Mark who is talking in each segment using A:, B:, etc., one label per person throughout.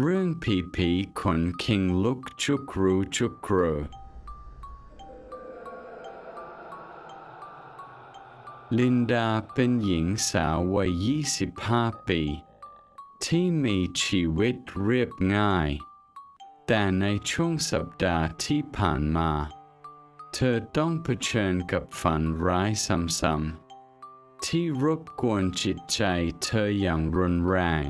A: เรื่องผีผีขนคิงลุกชุกรูชุกรูลินดาเป็นหญิงสาววัย 25 ปี ที่มีชีวิตเรียบง่าย แต่ในช่วงสัปดาห์ที่ผ่านมา เธอต้องเผชิญกับฝันร้ายซ้ำๆที่รบกวนจิตใจเธออย่างรุนแรง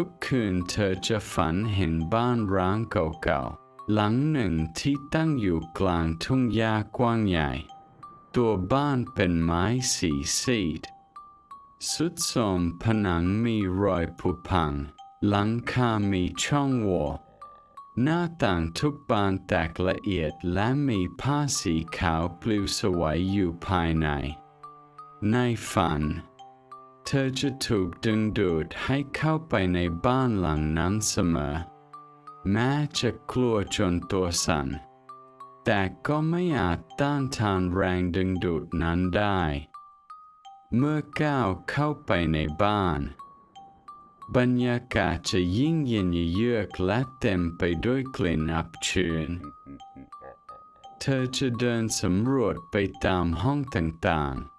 A: ทุกคืนเธอจะฝันเห็นบ้านร้างเก่าๆ หลังหนึ่งที่ตั้งอยู่กลางทุ่งหญ้ากว้างใหญ่ ตัวบ้านเป็นไม้สีซีด สุดโทมผนังมีรอยผุพัง หลังคามีช่องโหว่หน้าต่างทุกบานแตกละเอียดและมีผ้าสีขาวปลิวสวยอยู่ภายใน ในฝัน เธอจะถูกดึงดูดให้เข้าไปในบ้านหลังนั้นเสมอ แม้จะกลัวจนตัวสั่น แต่ก็ไม่อาจต้านทานแรงดึงดูดนั้นได้ เมื่อก้าวเข้าไปในบ้าน บรรยากาศจะยิ่งเย็นเยือกและเต็มไปด้วยกลิ่นอับชื้น เธอจะเดินสำรวจไปตามห้องต่างๆ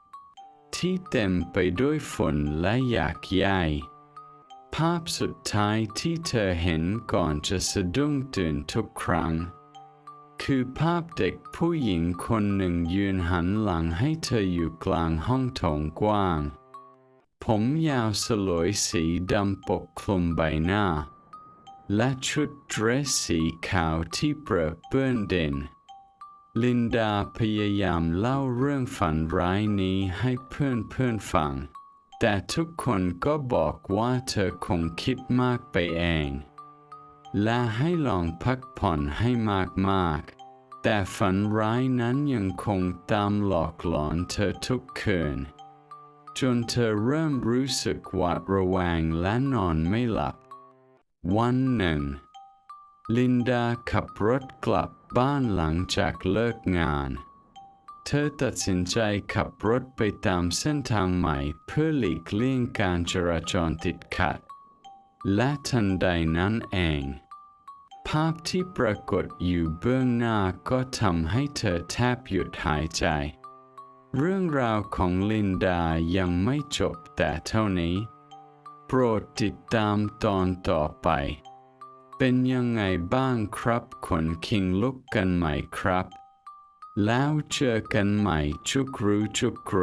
A: ที่เต็มไปด้วยฝุ่นและอยากใยภาพสุดท้ายที่เธอเห็นก่อนจะสะดุ้งตื่นทุกครั้ง คือภาพเด็กผู้หญิงคนหนึ่งยืนหันหลังให้เธออยู่กลางห้องโถงกว้าง ผมยาวสลวยสีดำปกคลุมใบหน้า และชุดเดรสสีขาวที่เปรอะเปื้อนเด่น ลินดาพยายามเล่าเรื่องฝันร้ายนี้ให้เพื่อนเพื่อนฟัง แต่ทุกคนก็บอกว่าเธอคงคิดมากไปเอง และให้ลองพักผ่อนให้มากๆ แต่ฝันร้ายนั้นยังคงตามหลอกหลอนเธอทุกคืน จนเธอเริ่มรู้สึกหวาดระแวงและนอนไม่หลับ วันหนึ่ง ลินดาขับรถกลับ บ้านหลังจากเลิกงาน เธอตัดสินใจขับรถไปตามเส้นทางใหม่เพื่อหลีกเลี่ยงการจราจรติดขัด และทันใดนั้นเอง ภาพที่ปรากฏอยู่เบื้องหน้าก็ทำให้เธอแทบหยุดหายใจ เรื่องราวของลินดายังไม่จบแต่เท่านี้ โปรดติดตามตอนต่อไป เป็นยังไงบ้างครับคนคิงลุกกันใหม่ครับ แล้วเจอกันใหม่ชุกรู้ชุกโกร